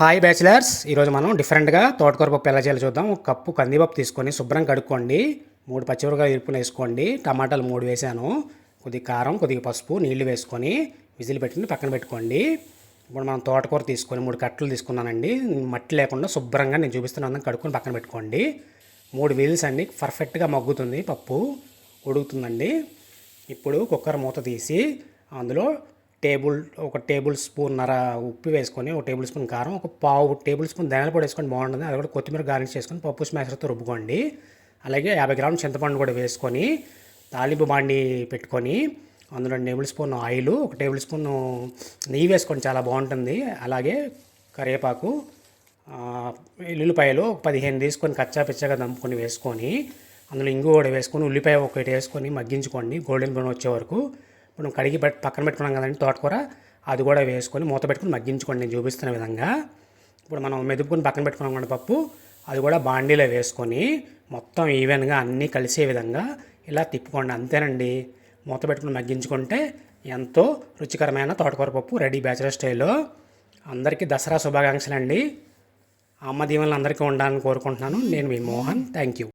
Hi bachelors ఈరోజు మనం డిఫరెంట్గా తోటకూర పప్పు ఎలా చేయాలో చూద్దాం. ఒక కప్పు కందిపప్పు తీసుకొని శుభ్రం కడుక్కోండి. మూడు పచ్చిమిరపకాయలు ఇరుపుని వేసుకోండి. టమాటాలు మూడు వేసాను. కొద్దిగా కారం కొద్దిగా పసుపు నీళ్ళు వేసుకొని విజిల్ పెట్టుకుని పక్కన పెట్టుకోండి. ఇప్పుడు మనం తోటకూర తీసుకొని మూడు కట్టలు తీసుకున్నానండి. మట్టి లేకుండా శుభ్రంగా నేను చూపిస్తున్నాను కడుక్కొని పక్కన పెట్టుకోండి. మూడు వీల్స్ అండి. పర్ఫెక్ట్గా మగ్గుతుంది పప్పు. ఉడుకుతుందండి. ఇప్పుడు కుక్కర్ మూత తీసి అందులో టేబుల్ ఒక టేబుల్ స్పూన్ నర ఉప్పు వేసుకొని ఒక టేబుల్ స్పూన్ కారం ఒక పావు టేబుల్ స్పూన్ ధనియాల పొడి వేసుకొని బాగుంటుంది. అది కూడా కొత్తిమీర గార్నిష్ చేసుకొని పప్పు స్మాషర్తో రుబ్బుకోండి. అలాగే యాభై గ్రాముల చింతపండు కూడా వేసుకొని తాలింపు బాండి పెట్టుకొని అందులో రెండు టేబుల్ స్పూన్ ఆయిల్ ఒక టేబుల్ స్పూన్ నెయ్యి వేసుకోండి చాలా బాగుంటుంది. అలాగే కరివేపాకు ఆ, ఎల్లుల్లిపాయలు ఒక పదిహేను తీసుకొని కచ్చా పిచ్చగా దంపుకొని వేసుకొని అందులో ఇంగు కూడా వేసుకొని ఉల్లిపాయ ఒకటి వేసుకొని మగ్గించుకోండి. గోల్డెన్ బ్రౌన్ వచ్చే వరకు. మనం కడిగి పక్కన పెట్టుకున్నాం కదండి తోటకూర అది కూడా వేసుకొని మూత పెట్టుకొని మగ్గించుకోండి నేను చూపిస్తున్న విధంగా. ఇప్పుడు మనం మెదుపుకొని పక్కన పెట్టుకున్నాం కదా పప్పు అది కూడా బాండీలో వేసుకొని మొత్తం ఈవెన్గా అన్నీ కలిసే విధంగా ఇలా తిప్పుకోండి అంతేనండి. మూత పెట్టుకుని మగ్గించుకుంటే ఎంతో రుచికరమైన తోటకూర పప్పు రెడీ బ్యాచులర్ స్టైల్లో. అందరికీ దసరా శుభాకాంక్షలు అండి అమ్మ దీవెనలు అందరికీ ఉండాలని కోరుకుంటున్నాను. నేను మీ మోహన్. Thank you.